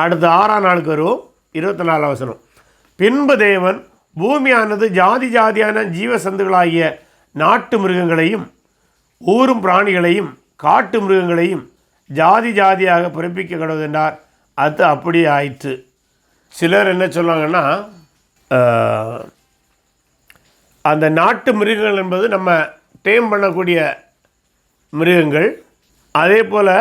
அடுத்து ஆறாம் நாளுக்கு வருவோம். இருபத்தி நாலாம் வசனம். பின்பு தேவன் பூமியானது ஜாதி ஜாதியான ஜீவசந்துகளாகிய நாட்டு மிருகங்களையும் ஊரும் பிராணிகளையும் காட்டு மிருகங்களையும் ஜாதி ஜாதியாக பிறப்பிக்க கடவுதென்றார் அது அப்படியே ஆயிற்று. சிலர் என்ன சொல்லுவாங்கன்னா அந்த நாட்டு மிருகங்கள் என்பது நம்ம டேம் பண்ணக்கூடிய மிருகங்கள். அதே போல்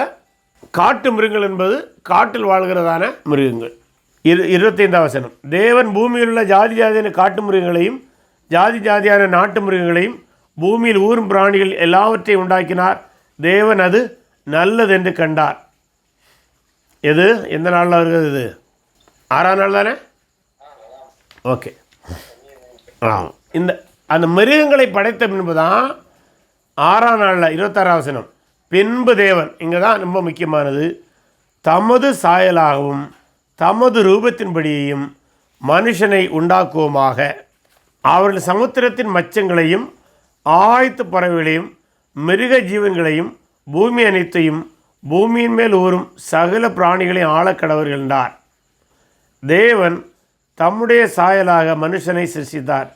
காட்டு மிருகங்கள் என்பது காட்டில் வாழ்கிறதான மிருகங்கள். இரு இருபத்தைந்தாம் வசனம். தேவன் பூமியில் உள்ள ஜாதி ஜாதியான காட்டு மிருகங்களையும் ஜாதி ஜாதியான நாட்டு மிருகங்களையும் பூமியில் ஊரும் பிராணிகள் எல்லாவற்றையும் உண்டாக்கினார். தேவன் அது நல்லது என்று கண்டார். எது? எந்த நாளில் வருகிறது இது? ஆறாம் நாள் தானே? ஓகே. ஆ இந்த அந்த மிருகங்களை படைத்த பின்பு தான் ஆறாம் நாளில் இருபத்தாறாம் வசனம். பின்பு தேவன் இங்கே தான் ரொம்ப முக்கியமானது தமது சாயலாகவும் தமது ரூபத்தின்படியையும் மனுஷனை உண்டாக்குவோமாக. அவர்கள் சமுத்திரத்தின் மச்சங்களையும் ஆழ்த்து பறவைகளையும் மிருக ஜீவன்களையும் பூமி அனைத்தையும் பூமியின் மேல் ஊறும் சகல பிராணிகளையும் ஆளக்கடவர்கள் என்றார். தேவன் தம்முடைய சாயலாக மனுஷனை சிருஷித்தார்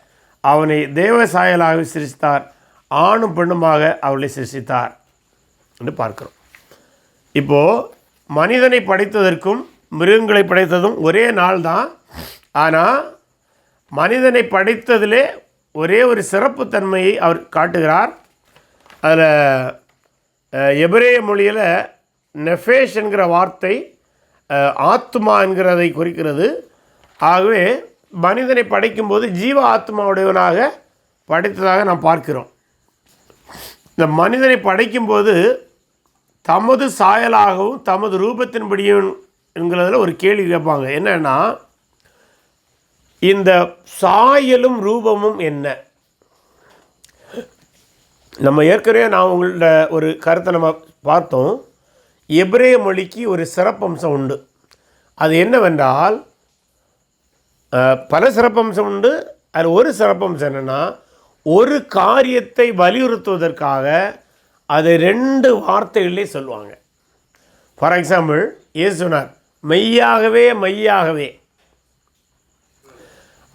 அவனை தேவ சாயலாக சிருஷித்தார் ஆணும் பெண்ணுமாக அவளை சிருஷித்தார் என்று பார்க்கிறோம். இப்போது மனிதனை படைத்ததற்கும் மிருகங்களை படைத்ததும் ஒரே நாள் தான். ஆனால் மனிதனை படைத்ததிலே ஒரே ஒரு சிறப்புத்தன்மையை அவர் காட்டுகிறார். அதில் எபிரேய மொழியில் நெஃபேஷ் என்கிற வார்த்தை ஆத்மா என்கிறதை குறிக்கிறது. ஆகவே மனிதனை படைக்கும்போது ஜீவ ஆத்மாவுடையவனாக படைத்ததாக நாம் பார்க்கிறோம். இந்த மனிதனை படைக்கும்போது தமது சாயலாகவும் தமது ரூபத்தின்படியும் என்கிறதுல ஒரு கேள்வி கேட்பாங்க. என்னன்னா இந்த சாயலும் ரூபமும் என்ன? நம்ம ஏற்கனவே நான் உங்கள்ட்ட ஒரு கருத்தை நம்ம பார்த்தோம். எபிரேய மொழிக்கு ஒரு சிறப்பம்சம் உண்டு. அது என்னவென்றால் பல சிறப்பம்சம் உண்டு. அதில் ஒரு சிறப்பம்சம் என்னென்னா ஒரு காரியத்தை வலியுறுத்துவதற்காக அது ரெண்டு வார்த்தைகளிலே சொல்லுவாங்க. ஃபார் எக்ஸாம்பிள் இயேசுனார் மெய்யாகவே மெய்யாகவே.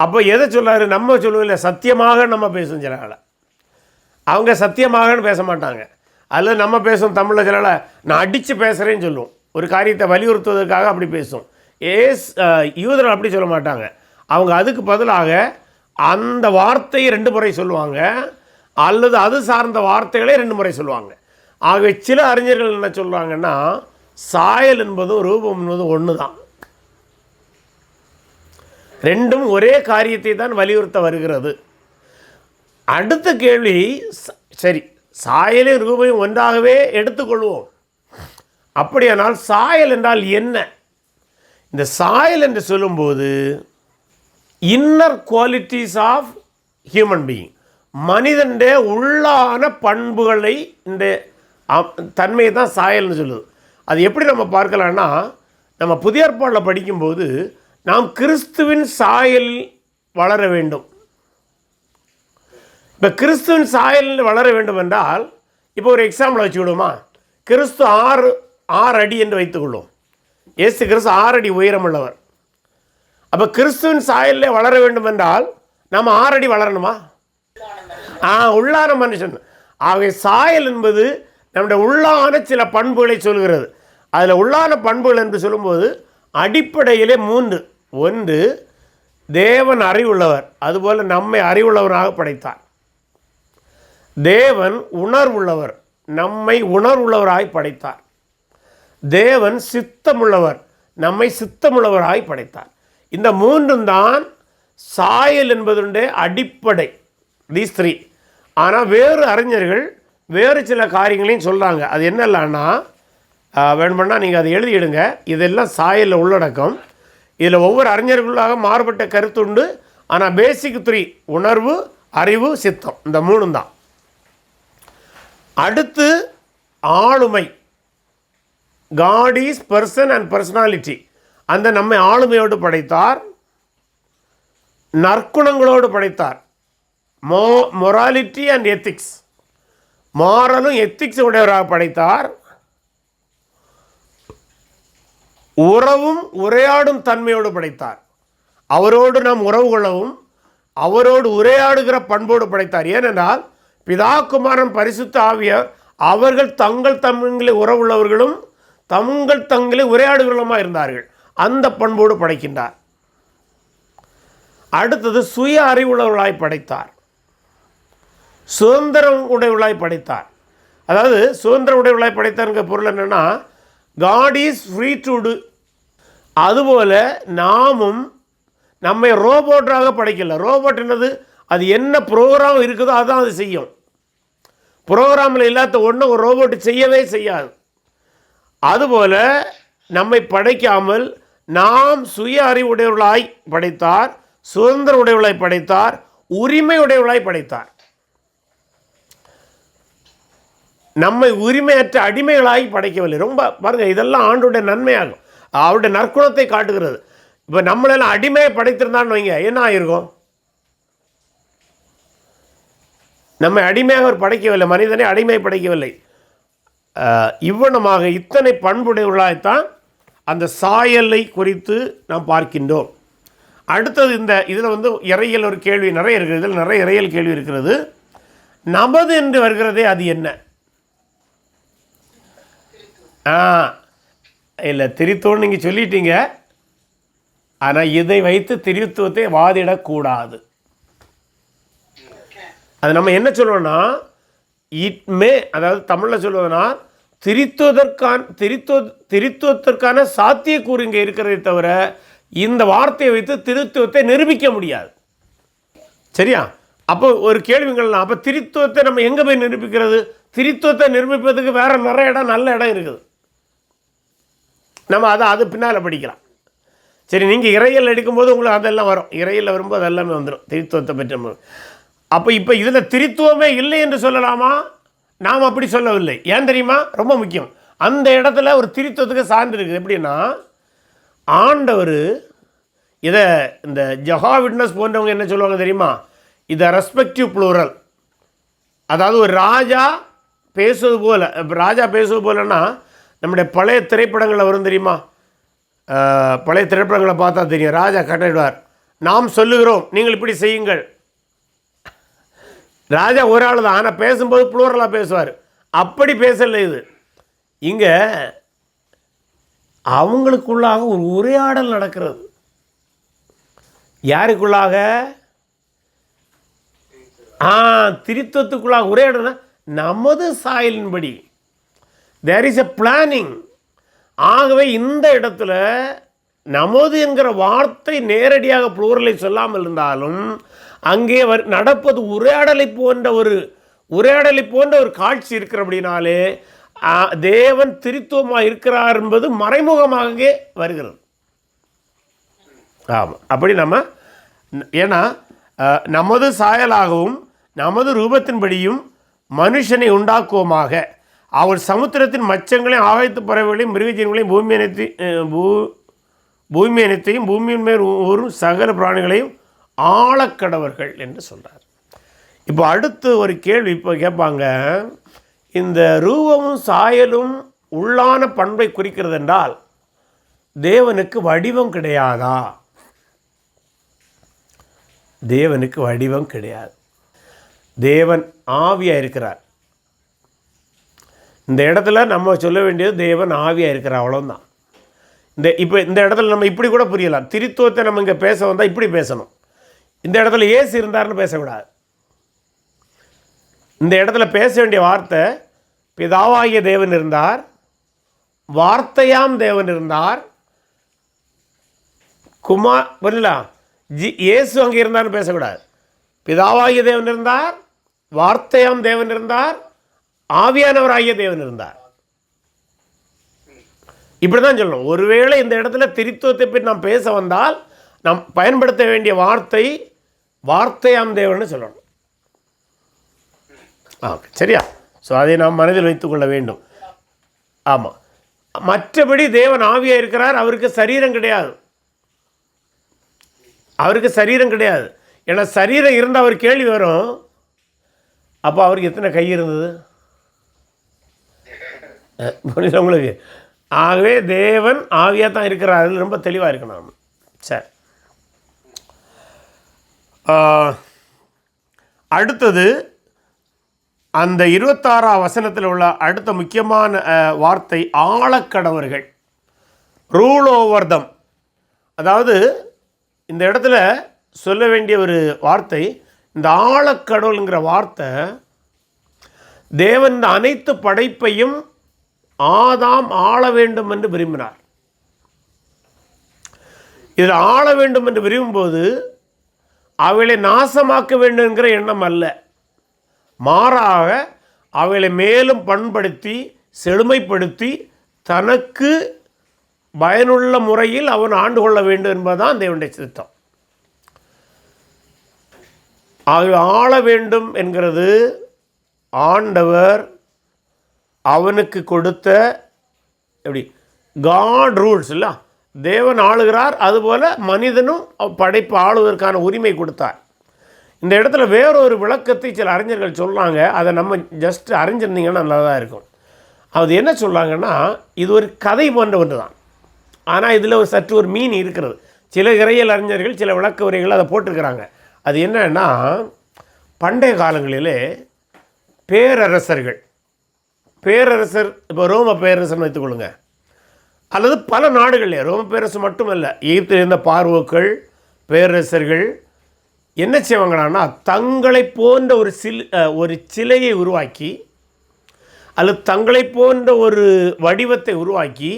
அப்போ எதை சொல்லாரு நம்ம சொல்லுவோம்ல சத்தியமாக நம்ம பேசும் சில அவங்க சத்தியமாகன்னு பேச மாட்டாங்க. அதில் நம்ம பேசும் தமிழில் சிலால நான் அடித்து பேசுகிறேன்னு சொல்லுவோம். ஒரு காரியத்தை வலியுறுத்துவதற்காக அப்படி பேசும் ஏஸ் யூதரன் யூதர்கள் அப்படி சொல்ல மாட்டாங்க. அவங்க அதுக்கு பதிலாக அந்த வார்த்தையை ரெண்டு முறை சொல்லுவாங்க. அல்லது அது சார்ந்த வார்த்தைகளே ரெண்டு முறை சொல்லுவாங்க. ஆகவே சில அறிஞர்கள் என்ன சொல்கிறாங்கன்னா சாயல் என்பதும் ரூபம் என்பதும் ஒன்று தான் ரெண்டும் ஒரே காரியத்தை தான் வலியுறுத்த வருகிறது. அடுத்த கேள்வி ச- சரி சாயலும் ரூபையும் ஒன்றாகவே எடுத்துக்கொள்வோம். அப்படியானால் சாயல் என்றால் என்ன? இந்த சாயல் என்று சொல்லும்போது inner qualities of human being மனிதனுடைய உள்ளான பண்புகளை இந்த தன்மையை தான் சாயல்னு சொல்லுது. அது எப்படி நம்ம பார்க்கலாம்னா நம்ம புதிய ஏற்பாடில் படிக்கும்போது நாம் கிறிஸ்துவின் சாயல் வளர வேண்டும். இப்போ கிறிஸ்துவின் சாயலில் வளர வேண்டும் என்றால் இப்போ ஒரு எக்ஸாம்பிள் வச்சுக்கிடுமா கிறிஸ்து ஆறு ஆறு அடி என்று வைத்துக்கொள்வோம். இயேசு கிறிஸ்து ஆறு அடி உயரமுள்ளவர் அப்போ கிறிஸ்துவின் சாயலில் வளர வேண்டும் என்றால் நம்ம ஆறு அடி வளரணுமா? ஆ உள்ளான மனுஷன். ஆகவே சாயல் என்பது நம்முடைய உள்ளான சில பண்புகளை சொல்கிறது. அதில் உள்ளான பண்புகள் என்று சொல்லும்போது அடிப்படையிலே மூன்று. ஒன்று தேவன் அறிவுள்ளவர். அதுபோல் நம்மை அறிவுள்ளவராக படைத்தார். தேவன் உணர்வுள்ளவர். நம்மை உணர்வுள்ளவராய் படைத்தார். தேவன் சித்தமுள்ளவர். நம்மை சித்தமுள்ளவராய் படைத்தார். இந்த மூன்றும் தான் சாயல் என்பதுடைய அடிப்படை. தீஸ் த்ரீ ஆனால் வேறு அறிஞர்கள் வேறு சில காரியங்களையும் சொல்கிறாங்க அது என்னெல்லாம்னா வேணுமென்னா நீங்கள் அதை எழுதிடுங்க. இதெல்லாம் சாயலில் உள்ளடக்கம். இதில் ஒவ்வொரு அறிஞர்களுக்காக மாறுபட்ட கருத்துண்டு ஆனால் பேசிக் த்ரீ உணர்வு அறிவு சித்தம். இந்த மூணும் தான். அடுத்து ஆளுமை. God is person and personality அந்த நம்மை ஆளுமையோடு படைத்தார். நற்குணங்களோடு படைத்தார். மோ மொராலிட்டி அண்ட் எத்திக்ஸ் மாரலும் எத்திக்ஸ் உடையவராக படைத்தார். உறவும் உரையாடும் தன்மையோடு படைத்தார். அவரோடு நாம் உறவு கொள்ளவும் அவரோடு உரையாடுகிற பண்போடு படைத்தார். ஏனென்றால் பிதா குமாரன் பரிசுத்த ஆவியர் அவர்கள் தங்கள் தமிழ்களை உறவுள்ளவர்களும் தங்கள் தங்களை உரையாடுகிறவர்களுமாக இருந்தார்கள். அந்த பண்போடு படைக்கின்றார். அடுத்தது சுய அறிவுள்ளவர்களாய் படைத்தார். சுதந்திரம் உடையவர்களாய் படைத்தார். அதாவது சுதந்திர உடையவர்களாய் படைத்தாருங்க பொருள் என்னென்னா God is free to to அதுபோல் நாமும் நம்மை ரோபோட்டாக படைக்கல. ரோபோட் என்னது? அது என்ன ப்ரோக்ராம் இருக்குதோ அதான் அது செய்யும். ப்ரோக்ராமில் இல்லாத ஒன்று ஒரு ரோபோட் செய்யவே செய்யாது. அதுபோல் நம்மை படைக்காமல் நாம் சுய அறிவுடையவர்களாய் படைத்தார் சுதந்திர உடையவர்களாய் படைத்தார் உரிமை உடையவர்களாய் படைத்தார். நம்மை உரிமையற்ற அடிமைகளாகி படைக்கவில்லை. ரொம்ப பாருங்க இதெல்லாம் ஆண்டுடைய நன்மையாகும். அவருடைய நற்குணத்தை காட்டுகிறது. இப்போ நம்மளெல்லாம் அடிமையை படைத்திருந்தான்னு வைங்க என்ன ஆயிருக்கும்? நம்மை அடிமையாக அவர் படைக்கவில்லை மனிதனை அடிமை படைக்கவில்லை. அஹ், இவ்வனமாக இத்தனை பண்புடையவர்களாய்த்தான் அந்த சாயலை குறித்து நாம் பார்க்கின்றோம். அடுத்தது இந்த இதில் வந்து இறையல் ஒரு கேள்வி நிறைய இருக்குது. இதில் நிறைய இறையல் கேள்வி இருக்கிறது. நமது என்று வருகிறதே அது என்ன? ஆ இல்லை திரித்தோன்னு நீங்கள் சொல்லிட்டீங்க. ஆனால் இதை வைத்து திரித்துவத்தை வாதிடக்கூடாது. அது நம்ம என்ன சொல்லுவோம்னா இட் மே அதாவது தமிழில் சொல்லுவதுனா திரித்துவதற்கான திரித்துவ திரித்துவத்திற்கான சாத்தியக்கூறு இங்கே இருக்கிறதே தவிர இந்த வார்த்தையை வைத்து திருத்துவத்தை நிரூபிக்க முடியாது. சரியா? அப்போ ஒரு கேள்விங்கள்லாம் அப்போ திரித்துவத்தை நம்ம எங்கே போய் நிரூபிக்கிறது? திரித்துவத்தை நிரூபிப்பதுக்கு வேற நிறைய இடம் நல்ல இடம் இருக்குது. நம்ம அதை அது பின்னால் படிக்கலாம். சரி நீங்கள் இறையல் எடுக்கும்போது உங்களுக்கு அதெல்லாம் வரும். இறையல் வரும்போது எல்லாமே வந்துடும் திரித்துவத்தை பற்றி நம்ம அப்போ இப்போ இதில் திரித்துவமே இல்லை என்று சொல்லலாமா? நாம் அப்படி சொல்லவில்லை. ஏன் தெரியுமா? ரொம்ப முக்கியம். அந்த இடத்துல ஒரு திரித்துவத்துக்கு சார்ந்து இருக்குது. எப்படின்னா ஆண்டவர் இதை இந்த ஜஹா விட்னஸ் போன்றவங்க என்ன சொல்லுவாங்க தெரியுமா? இதை ரெஸ்பெக்டிவ் ப்ளூரல் அதாவது ஒரு ராஜா பேசுவது போல் இப்போ ராஜா பேசுவது போலன்னா நம்முடைய பழைய திரைப்படங்களில் வரும் தெரியுமா? பழைய திரைப்படங்களை பார்த்தா தெரியும். ராஜா கட்டிடுவார் நாம் சொல்லுகிறோம். நீங்கள் இப்படி செய்யுங்கள். ராஜா ஒரு ஆள் தான். ஆனால் பேசும்போது புளூரலாக பேசுவார். அப்படி பேசலை இது. இங்கே அவங்களுக்குள்ளாக ஒரு உரையாடல் நடக்கிறது. யாருக்குள்ளாக? ஆ திரித்துவத்துக்குள்ளாக உரையாடல்னா நமது சாயலின்படி. தேர் இஸ் எ பிளானிங் ஆகவே இந்த இடத்துல நமது என்கிற வார்த்தை நேரடியாக ப்ளூரலை சொல்லாமல் இருந்தாலும் அங்கே வர் நடப்பது உரையாடலை போன்ற ஒரு உரையாடலை போன்ற ஒரு காட்சி இருக்கிறபடினாலே அப்படின்னாலே தேவன் திரித்துவமாக இருக்கிறார் என்பது மறைமுகமாகவே வருகிறது. ஆமாம் அப்படி நம்ம ஏன்னா நமது சாயலாகவும் நமது ரூபத்தின்படியும் மனுஷனை உண்டாக்குவோமாக. அவர் சமுத்திரத்தின் மச்சங்களையும் ஆகாயத்து பறவைகளையும் மிருகஜீவங்களையும் பூமி அனைத்து பூ பூமி அனைத்தையும் பூமியின் மேல் ஊறும் சகல பிராணிகளையும் ஆழக்கடவர்கள் என்று சொல்கிறார் இப்போ அடுத்து ஒரு கேள்வி இப்போ கேட்பாங்க. இந்த ரூபமும் சாயலும் உள்ளான பண்பை குறிக்கிறது என்றால் தேவனுக்கு வடிவம் கிடையாதா? தேவனுக்கு வடிவம் கிடையாது. தேவன் ஆவியாக இருக்கிறார். இந்த இடத்துல நம்ம சொல்ல வேண்டியது தேவன் ஆவியாக இருக்கிற அவ்வளோந்தான் இந்த இப்போ இந்த இடத்துல நம்ம இப்படி கூட புரியலாம். திருத்துவத்தை நம்ம இங்கே பேச வந்தால் இப்படி பேசணும். இந்த இடத்துல ஏசு இருந்தார்னு பேசக்கூடாது. இந்த இடத்துல பேச வேண்டிய வார்த்தை பிதாவாகிய தேவன் இருந்தார் வார்த்தையாம் தேவன் இருந்தார் குமார் புரியலா ஜி இயேசு அங்கே இருந்தார்னு பேசக்கூடாது. பிதாவாகிய தேவன் இருந்தார் வார்த்தையாம் தேவன் இருந்தார் ஆவியானவராகிய தேவன் இருந்தார். இப்படி தான் சொல்லணும். ஒருவேளை இந்த இடத்துல திரித்துவத்தை பற்றி நாம் பேச வந்தால் நாம் பயன்படுத்த வேண்டிய வார்த்தை வார்த்தையாம் தேவன் சொல்லணும். ஓகே சரியா? ஸோ அதை நாம் மனதில் வைத்துக்கொள்ள வேண்டும். ஆமாம் மற்றபடி தேவன் ஆவியாக இருக்கிறார். அவருக்கு சரீரம் கிடையாது. அவருக்கு சரீரம் கிடையாது. ஏன்னா சரீரம் இருந்தால் அவர் கேள்வி வரும். அப்போ அவருக்கு எத்தனை கை இருந்தது? புரியுது உங்களுக்கு? ஆகவே தேவன் ஆவியாக தான் இருக்கிறார் அதில் ரொம்ப தெளிவாக இருக்கணும் நாம சரி. அடுத்தது அந்த இருபத்தாறாம் வசனத்தில் உள்ள அடுத்த முக்கியமான வார்த்தை ஆழக்கடவர்கள். ரூல் ஓவர் தம் அதாவது இந்த இடத்துல சொல்ல வேண்டிய ஒரு வார்த்தை இந்த ஆழக்கடவுளுங்கிற வார்த்தை தேவன் அனைத்து படைப்பையும் ஆதாம் ஆள வேண்டும் என்று விரும்பினார். இதில் ஆள வேண்டும் என்று விரும்பும்போது அவளை நாசமாக்க வேண்டும் என்கிற எண்ணம் அல்ல. மாறாக அவளை மேலும் பண்படுத்தி செழுமைப்படுத்தி தனக்கு பயனுள்ள முறையில் அவன் ஆண்டு கொள்ள வேண்டும் என்பதுதான் தேவனுடைய சித்தம். ஆகவே ஆள வேண்டும் என்கிறது ஆண்டவர் அவனுக்கு கொடுத்த எப்படி காட் ரூல்ஸ் இல்லை? தேவன் ஆளுகிறார் அதுபோல் மனிதனும் படைப்பு ஆளுவதற்கான உரிமை கொடுத்தார். இந்த இடத்துல வேறொரு விளக்கத்தை சில அறிஞர்கள் சொல்கிறாங்க அதை நம்ம ஜஸ்ட் அறிஞ்சிருந்தீங்கன்னா நல்லா தான் இருக்கும். அது என்ன சொல்கிறாங்கன்னா இது ஒரு கதை போன்ற ஒன்று தான் ஆனால் இதில் ஒரு சற்று ஒரு மீன் இருக்கிறது. சில இறையல் அறிஞர்கள் சில விளக்க உரைகள் அதை போட்டிருக்கிறாங்க. அது என்னன்னா பண்டைய காலங்களிலே பேரரசர்கள் பேரரசர் இப்போ ரோம பேரரசர்னு வைத்துக்கொள்ளுங்க. அல்லது பல நாடுகளில் ரோம பேரரசு மட்டுமல்ல எகிப்தில் இருந்த பார்வோக்கள் பேரரசர்கள் என்ன செய்வாங்களான்னா தங்களை போன்ற ஒரு சில் ஒரு சிலையை உருவாக்கி அல்லது தங்களை போன்ற ஒரு வடிவத்தை உருவாக்கி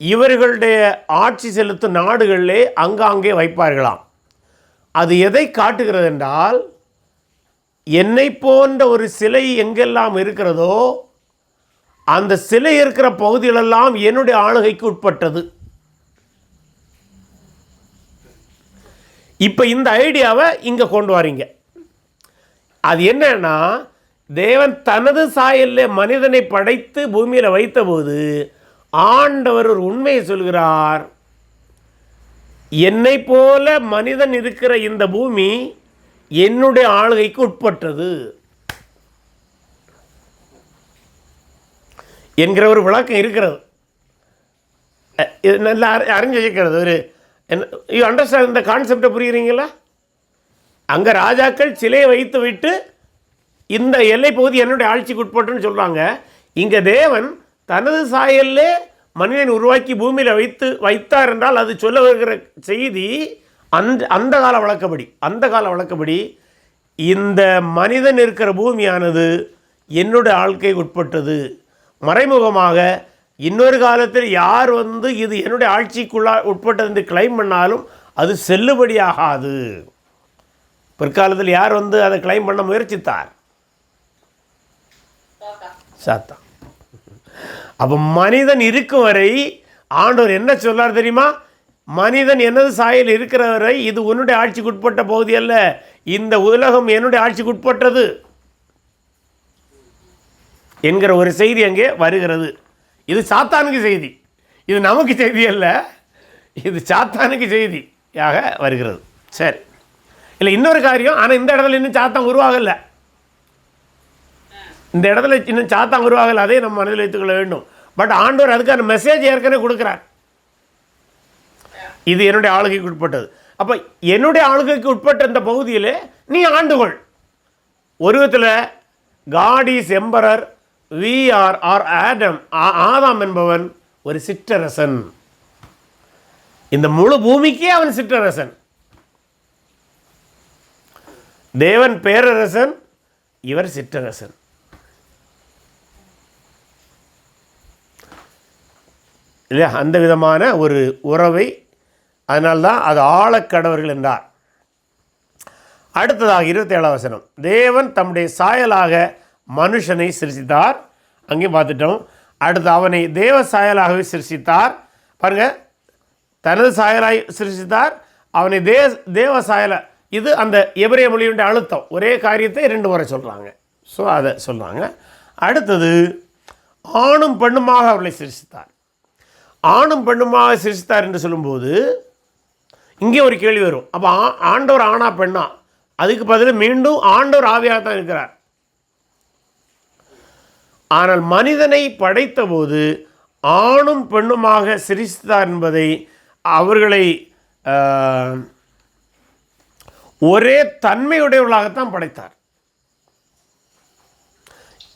இவர்களுடைய ஆட்சி செலுத்தும் நாடுகளிலே அங்காங்கே வைப்பார்களாம். அது எதை காட்டுகிறது என்றால் என்னை போன்ற ஒரு சிலை எங்கெல்லாம் இருக்கிறதோ அந்த சிலை இருக்கிற பகுதிகளெல்லாம் என்னுடைய ஆளுகைக்கு உட்பட்டது. இப்போ இந்த ஐடியாவை இங்கே கொண்டு வரீங்க. அது என்னன்னா தேவன் தனது சாயலில் மனிதனை படைத்து பூமியில் வைத்தபோது ஆண்டவர் ஒரு உண்மையை சொல்கிறார். என்னை போல மனிதன் இருக்கிற இந்த பூமி என்னுடைய ஆளுகைக்கு உட்பட்டது. என்கிற ஒரு விளக்கம் இருக்கிறது. இது நல்லா அறி- அறிஞ்சு வச்சுக்கிறது ஒரு யூ அண்டர்ஸ்டாண்ட் இந்த கான்செப்டை புரியுறீங்களா? அங்கே ராஜாக்கள் சிலையை வைத்து விட்டு இந்த எல்லை பகுதி என்னுடைய ஆட்சிக்கு உட்பட்டுன்னு சொல்கிறாங்க இங்கே தேவன் தனது சாயல்லே மனிதன் உருவாக்கி பூமியில் வைத்து வைத்தார் என்றால் அது சொல்ல வருகிற செய்தி அந்த அந்த கால வழக்கப்படி அந்த கால வழக்கப்படி இந்த மனிதன் இருக்கிற பூமியானது என்னுடைய ஆழ்க்கை உட்பட்டது. மறைமுகமாக இன்னொரு காலத்தில் யார் வந்து இது என்னுடைய ஆட்சிக்குள்ளா உட்பட்டது என்று கிளைம் பண்ணாலும் அது செல்லுபடியாகாது. பிற்காலத்தில் யார் வந்து அதை கிளைம் பண்ண முயற்சித்தார்? சாத்தான் அப்போ மனிதன் இருக்கும் வரை ஆண்டவர் என்ன சொல்லார் தெரியுமா? மனிதன் எனது சாயல் இருக்கிற வரை இது உன்னுடைய ஆட்சிக்கு உட்பட்ட பகுதி அல்ல. இந்த உலகம் என்னுடைய ஆட்சிக்கு உட்பட்டது. என்கிற ஒரு செய்தி அங்கே வருகிறது. இது சாத்தானுக்கு செய்தி. இது நமக்கு செய்தி அல்ல. இது சாத்தானுக்கு செய்தியாக வருகிறது. சரி. இல்லை இன்னொரு காரியம். ஆனால் இந்த இடத்துல இன்னும் சாத்தான் உருவாகலை. இந்த இடத்துல இன்னும் சாத்தான் உருவாகலை. அதே நம்ம மனதில் வைத்துக்கொள்ள வேண்டும். பட் ஆண்டவர் அதுக்கான மெசேஜ் ஏற்கனவே கொடுக்குறார். இது என்னுடைய ஆளுகைக்கு உட்பட்டது. அப்போ என்னுடைய ஆளுகைக்கு உட்பட்ட இந்த பகுதியில் நீ ஆண்டுகொள். ஒரு விதத்தில் God is emperor we are are Adam ஆதாம் என்பவன் ஒரு சிற்றரசன். இந்த முழு பூமிக்கே அவன் சிற்றரசன். தேவன் பேரரசன் இவர் சிற்றரசன். இல்லையா? அந்த விதமான ஒரு உறவை அதனால்தான் அது ஆழக்கடவர்கள் என்றார். அடுத்ததாக இருபத்தேழாம் வசனம். தேவன் தம்முடைய சாயலாக மனுஷனை சிருஷித்தார் அங்கேயும் பார்த்துட்டோம். அடுத்து அவனை தேவ சாயலாகவே சிருஷித்தார் பாருங்க தனது சாயலாய் சிருஷித்தார் அவனை தே தேவ சாயல இது அந்த எபிரே மொழியுடைய அழுத்தம். ஒரே காரியத்தை ரெண்டு முறை சொல்கிறாங்க ஸோ அதை சொல்கிறாங்க அடுத்தது ஆணும் பெண்ணுமாக அவளை சிருஷித்தார் ஆணும் பெண்ணுமாக சிருஷித்தார் என்று சொல்லும்போது இங்கே ஒரு கேள்வி வரும். அப்போ ஆ- ஆண்டவர் ஆணா பெண்ணா? அதுக்கு பதில் மீண்டும் ஆண்டவர் ஆவியாக தான் இருக்கிறார். ஆனால் மனிதனை படைத்தபோது ஆணும் பெண்ணுமாக சிரித்தார் என்பதை அவர்களை ஒரே தன்மையுடையவர்களாகத்தான் படைத்தார்.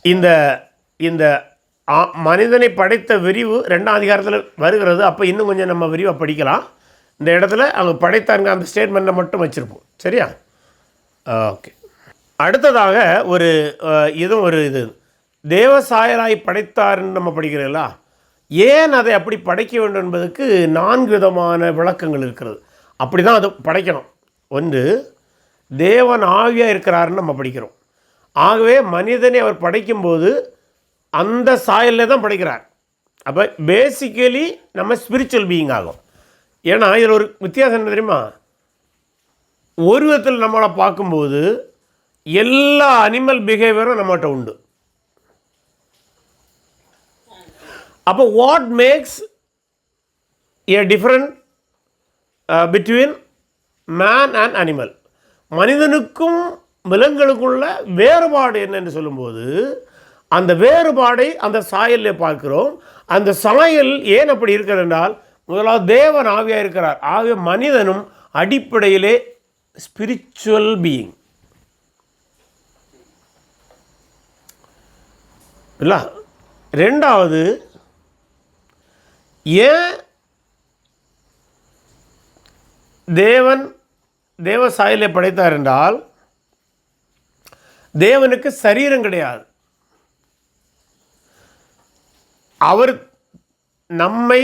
இந்த இந்த ஆ- மனிதனை படைத்த விரிவு ரெண்டாம் அதிகாரத்தில் வருகிறது. அப்போ இன்னும் கொஞ்சம் நம்ம விரிவாக படிக்கலாம். இந்த இடத்துல அவங்க படைத்தாங்க அந்த ஸ்டேட்மெண்ட்டை மட்டும் வச்சுருப்போம். சரியா? ஓகே. அடுத்ததாக ஒரு இதுவும் ஒரு இது. தேவசாயராய் படைத்தார்ன்னு நம்ம படிக்கிறீங்களா ஏன் அதை அப்படி படைக்க வேண்டும் என்பதுக்கு நான்கு விதமான விளக்கங்கள் இருக்கிறது. அப்படி தான் அது படைக்கணும். ஒன்று தேவன் ஆவியாக இருக்கிறாருன்னு நம்ம படிக்கிறோம். ஆகவே மனிதனை அவர் படைக்கும்போது அந்த சாயலில் தான் படைக்கிறார். அப்போ பேசிக்கலி நம்ம ஸ்பிரிச்சுவல் பீயிங் ஆகும். ஏன்னா இதில் ஒரு வித்தியாசம் என்ன தெரியுமா? ஒரு விதத்தில் நம்மளை பார்க்கும்போது எல்லா அனிமல் பிஹேவியரும் நம்மகிட்ட உண்டு. அப்போ what makes a different between man and animal மனிதனுக்கும் விலங்குகளுக்குள்ள வேறுபாடு என்னன்னு சொல்லும்போது அந்த வேறுபாடை அந்த சாயலில் பார்க்கிறோம். அந்த சாயல் ஏன் அப்படி இருக்கிறது என்றால் முதலாவது தேவன் ஆவியாக இருக்கிறார். ஆகிய மனிதனும் அடிப்படையிலே ஸ்பிரிச்சுவல் பீயிங் இல்லை? ரெண்டாவது ஏன் தேவன் தேவ சாயலை படைத்தார் என்றால் தேவனுக்கு சரீரம் கிடையாது. அவர் நம்மை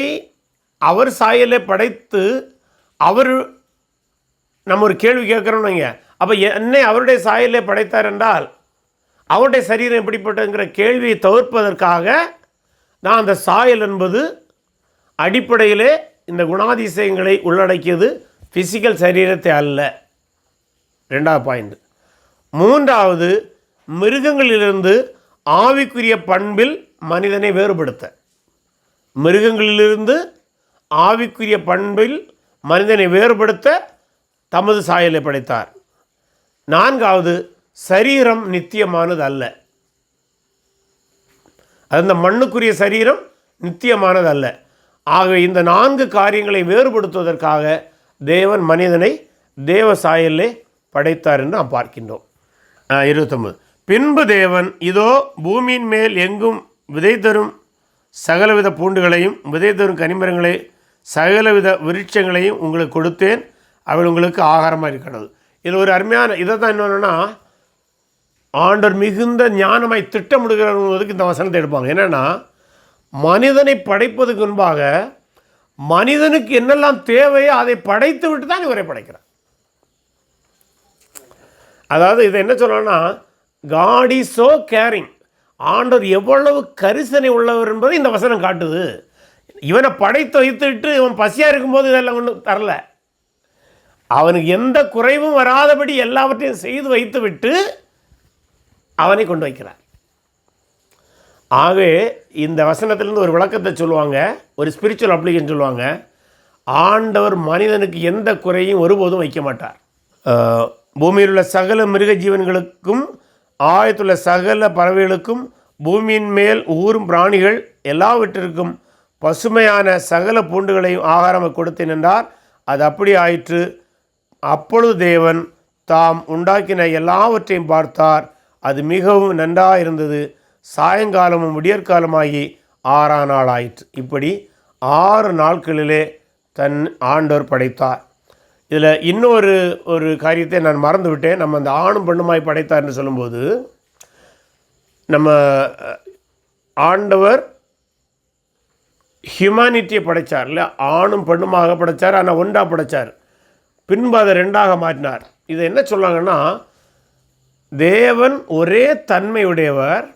அவர் சாயலை படைத்து அவர் நம்ம ஒரு கேள்வி கேட்குறோம் நீங்கள் அப்போ என்னை அவருடைய சாயலை படைத்தார் என்றால் அவருடைய சரீரம் எப்படிப்பட்டதுங்கிற கேள்வியை தவிர்ப்பதற்காக நான் அந்த சாயல் என்பது அடிப்படையிலே இந்த குணாதிசயங்களை உள்ளடக்கியது ஃபிசிக்கல் சரீரத்தை அல்ல. ரெண்டாவது பாயிண்ட் மூன்றாவது மிருகங்களிலிருந்து ஆவிக்குரிய பண்பில் மனிதனை வேறுபடுத்த. மிருகங்களிலிருந்து ஆவிக்குரிய பண்பில் மனிதனை வேறுபடுத்த தமது சாயலை படைத்தார். நான்காவது சரீரம் நித்தியமானது அல்ல. அந்த மண்ணுக்குரிய சரீரம் நித்தியமானது அல்ல. ஆக இந்த நான்கு காரியங்களை வேறுபடுத்துவதற்காக தேவன் மனிதனை தேவ சாயலே படைத்தார் என்று நாம் பார்க்கின்றோம். இருபத்தொம்பது பின்பு தேவன் இதோ பூமியின் மேல் எங்கும் விதை தரும் சகலவித பூண்டுகளையும் விதை தரும் கனிமரங்களை சகலவித விருட்சங்களையும் உங்களுக்கு கொடுத்தேன். அவள் உங்களுக்கு ஆகாரமாக இருக்கிறது. இது ஒரு அருமையான இதை தான் என்னென்னா ஆண்டவர் மிகுந்த ஞானமாய் திட்டமிடுகிறவங்களுக்கு இந்த வசனத்தை எடுப்பாங்க. என்னென்னா மனிதனை படைப்பதுக்கு முன்பாக மனிதனுக்கு என்னெல்லாம் தேவையோ அதை படைத்து விட்டு தான் இவரை படைக்கிறார். அதாவது இதை என்ன சொல்லணும்னா காட் இஸ் ஸோ கேரிங் ஆண்டவர் எவ்வளவு கரிசனை உள்ளவர் என்பதை இந்த வசனம் காட்டுது. இவனை படைத்து வைத்துட்டு இவன் பசியாக இருக்கும்போது இதெல்லாம் ஒன்றும் தரல. அவனுக்கு எந்த குறைவும் வராதபடி எல்லாவற்றையும் செய்து வைத்து விட்டு அவனை கொண்டு வைக்கிறார். ஆகவே இந்த வசனத்திலிருந்து ஒரு விளக்கத்தை சொல்லுவாங்க ஒரு ஸ்பிரிச்சுவல் அப்ளிகேஷன் சொல்லுவாங்க. ஆண்டவர் மனிதனுக்கு எந்த குறையும் ஒருபோதும் வைக்க மாட்டார். பூமியில் உள்ள சகல மிருக ஜீவன்களுக்கும் ஆயத்துள்ள சகல பறவைகளுக்கும் பூமியின் மேல் ஊறும் பிராணிகள் எல்லாவற்றிற்கும் பசுமையான சகல பூண்டுகளையும் ஆகாரம் கொடுத்தேன் என்றார். அது அப்படி ஆயிற்று. அப்பொழுது தேவன் தாம் உண்டாக்கின எல்லாவற்றையும் பார்த்தார். அது மிகவும் நன்றாக இருந்தது. சாயங்காலமும் விடியற்காலமாகி ஆறாம் நாள் ஆயிற்று இப்படி ஆறு நாட்களிலே தன் ஆண்டவர் படைத்தார். இதில் இன்னொரு ஒரு காரியத்தை நான் மறந்துவிட்டேன். நம்ம அந்த ஆணும் பெண்ணுமாய் படைத்தார்னு சொல்லும்போது நம்ம ஆண்டவர் ஹியூமானிட்டியை படைச்சார். இல்லை ஆணும் பெண்ணுமாக படைச்சார் ஆனால் ஒன்றாக படைச்சார். பின்பு அதை ரெண்டாக மாற்றினார். இதை என்ன சொல்லாங்கன்னா தேவன் ஒரே தன்மையுடையவர்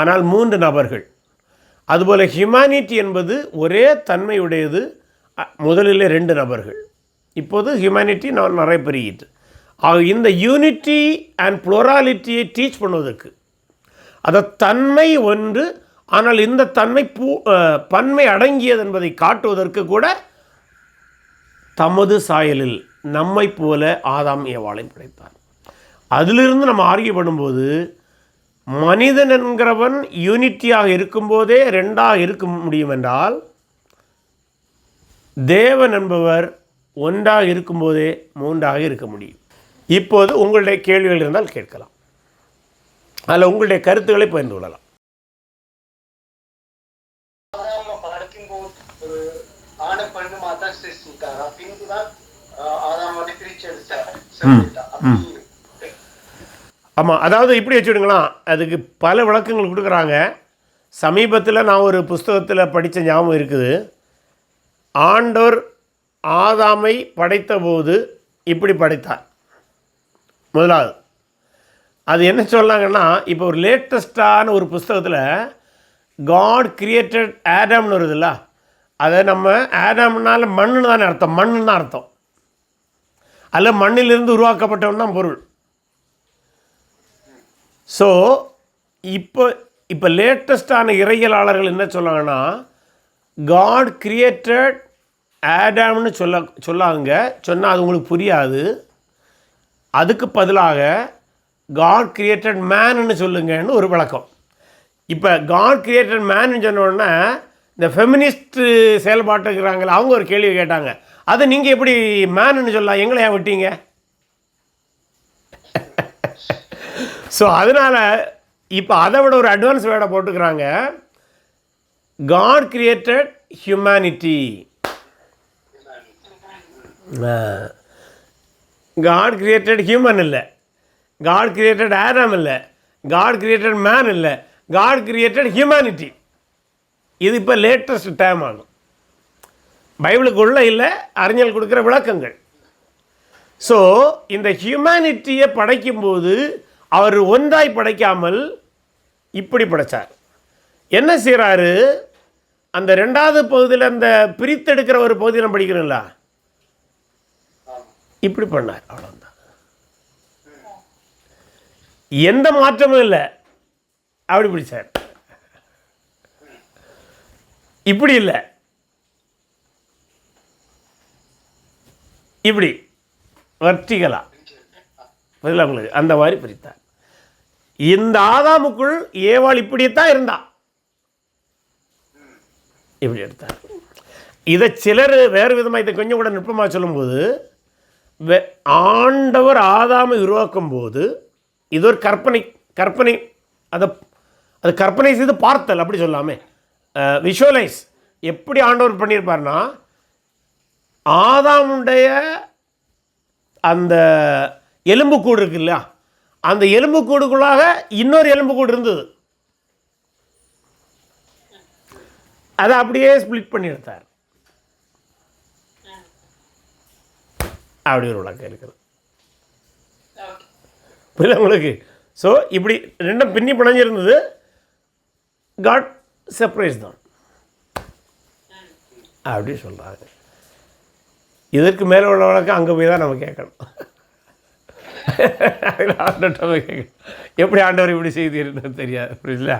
ஆனால் மூன்று நபர்கள். அதுபோல் ஹியூமானிட்டி என்பது ஒரே தன்மையுடையது முதலில் முதலிலே ரெண்டு நபர்கள். இப்போது ஹியூமானிட்டி நான் நிறைய பெருகிட்டு ஆக இந்த யூனிட்டி அண்ட் ப்ளோராலிட்டியை டீச் பண்ணுவதற்கு அதை தன்மை ஒன்று ஆனால் இந்த தன்மை பூ பன்மை அடங்கியது என்பதை காட்டுவதற்கு கூட தமது சாயலில் நம்மைப் போல ஆதாம் ஏவாளை படைத்தார். அதிலிருந்து நம்ம ஆர்கிய பண்ணும்போது மனிதன் என்கிறவன் யூனிட்டியாக இருக்கும்போதே ரெண்டாக இருக்க முடியும் என்றால் தேவன் என்பவர் ஒன்றாக இருக்கும்போதே மூன்றாக இருக்க முடியும். இப்போது உங்களுடைய கேள்விகள் இருந்தால் கேட்கலாம். அதில் உங்களுடைய கருத்துக்களை பகிர்ந்து கொள்ளலாம். ஆதாம வந்து பிரிச்சு எடுத்தார். ஆமாம் அதாவது இப்படி வச்சுடுங்களேன் அதுக்கு பல விளக்கங்கள் கொடுக்குறாங்க. சமீபத்தில் நான் ஒரு புஸ்தகத்தில் படித்த ஞாபகம் இருக்குது. ஆண்டோர் ஆதாமை படைத்தபோது இப்படி படைத்தார். முதலாவது அது என்ன சொல்லாங்கன்னா இப்போ ஒரு லேட்டஸ்ட்டான ஒரு புஸ்தகத்தில் காட் கிரியேட்டட் ஆடம்னு வருதுல்ல அதை நம்ம ஆடம்னால மண்ணுன்னு தானே அர்த்தம். மண்ணுன்னு தான் அர்த்தம். அல்ல மண்ணிலிருந்து உருவாக்கப்பட்டவன் தான் பொருள். ஸோ இப்போ இப்போ லேட்டஸ்டான இறையலாளர்கள் என்ன சொல்லாங்கன்னா காட் கிரியேட்டட் ஆடாம்னு சொல்ல சொல்லாங்க. சொன்னால் அது உங்களுக்கு புரியாது. அதுக்கு பதிலாக காட் கிரியேட்டட் மேன்னு சொல்லுங்கன்னு ஒரு விளக்கம். இப்போ காட் கிரியேட்டட் மேன்னு சொன்னோடனே இந்த ஃபெமினிஸ்ட்டு செயல்பாட்டுக்கிறாங்களே அவங்க ஒரு கேள்வி கேட்டாங்க. அதை நீங்கள் எப்படி மேனுன்னு சொல்லலாம்? எங்களை ஏன் விட்டீங்க? ஸோ அதனால் இப்போ அதை விட ஒரு அட்வான்ஸ் வேர்டை போட்டுக்கிறாங்க. God created humanity God created human இல்லை. காட் கிரியேட்டட் ஆடம் இல்லை. காட் கிரியேட்டட் மேன் இல்லை. காட் கிரியேட்டட் ஹியூமனிட்டி இது இப்போ லேட்டஸ்ட் டைம் ஆகும். பைபிளுக்குள்ளே இல்லை அறிஞர் கொடுக்குற விளக்கங்கள். ஸோ இந்த ஹியூமனிட்டியை படைக்கும்போது அவர் ஒன்றாய் படைக்காமல் இப்படி படைத்தார் என்ன செய்கிறாரு அந்த ரெண்டாவது பகுதியில் அந்த பிரித்தெடுக்கிற ஒரு பகுதி நம்ம படிக்கிறோம்ல. இப்படி பண்ணார். அவ்வளோதான் எந்த மாற்றமும் இல்லை. அப்படி பிடிச்சார். இப்படி இல்லை. இப்படி. வர்த்திகலா பதில் உங்களுக்கு அந்த மாதிரி பிரித்தார். இந்த ஆதாமுக்குள் ஏவாள் இப்படித்தான் இருந்தா. இப்படி எடுத்தார். இதை சிலர் வேறு விதமாக இதை கொஞ்சம் கூட நுட்பமாக சொல்லும்போது ஆண்டவர் ஆதாமை உருவாக்கும் போது இது ஒரு கற்பனை கற்பனை அதை அது கற்பனை செய்து பார்த்தல் அப்படி சொல்லாமே. விஷுவலைஸ் எப்படி ஆண்டவர் பண்ணியிருப்பார்னா ஆதாமுடைய அந்த எலும்பு கூடு இருக்கு இல்லையா அந்த எலும்புக்கூடுக்குள்ளாக இன்னொரு எலும்புக்கூடு இருந்தது. அதை அப்படியே ஸ்பிளிட் பண்ணி எடுத்தார். அப்படி ஒரு விளக்கம் இருக்குது. புரியல உங்களுக்கு? ஸோ இப்படி ரெண்டும் பின்னி பிணைஞ்சிருந்தது. காட் சர்ப்ரைஸ் தான் அப்படி சொல்கிறாங்க இதற்கு மேலே உள்ள வழக்கம் அங்கே போய் தான் நம்ம கேட்கணும். ஆண்டவர்கிட்ட எப்படி ஆண்டவர் இப்படி செய்தீர்னு தெரியாது புரியல